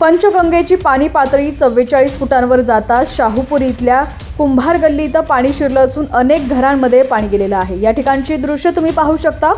पंचगंगेची पाणी पातळी चव्वेचाळीस फुटांवर जाता शाहूपुरी इथल्या कुंभार गल्ली इथं पाणी शिरलं असून अनेक घरांमध्ये पाणी गेलेलं आहे. या ठिकाणची दृश्य तुम्ही पाहू शकता.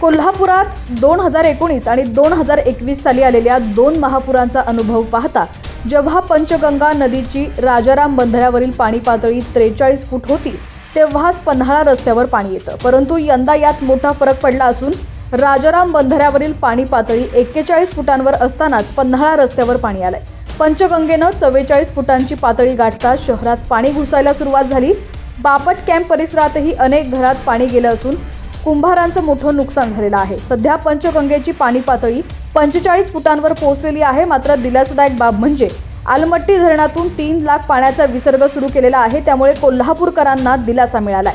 कोल्हापुरात दोन हजार एकोणीस आणि दोन हजार एकवीस साली आलेल्या दोन महापुरांचा अनुभव पाहता जेव्हा पंचगंगा नदीची राजाराम बंधाऱ्यावरील पाणी पातळी त्रेचाळीस फूट होती तेव्हाच पन्हाळा रस्त्यावर पाणी येतं. परंतु यंदा यात मोठा फरक पडला असून राजाराम बंधाऱ्यावरील पाणी पातळी एक्केचाळीस फुटांवर असतानाच पन्हाळा रस्त्यावर पाणी आलंय. पंचगंगेनं चव्वेचाळीस फुटांची पातळी गाठता शहरात पाणी घुसायला सुरुवात झाली. बापट कॅम्प परिसरातही अनेक घरात पाणी गेलं असून कुंभारांचं मोठं नुकसान झालेलं आहे. सध्या पंचगंगेची पाणी पातळी पंचेचाळीस फुटांवर पोहोचलेली आहे. मात्र दिलासादायक बाब म्हणजे आलमट्टी धरणातून तीन लाख पाण्याचा विसर्ग सुरू केलेला आहे. त्यामुळे कोल्हापूरकरांना दिलासा मिळालाय.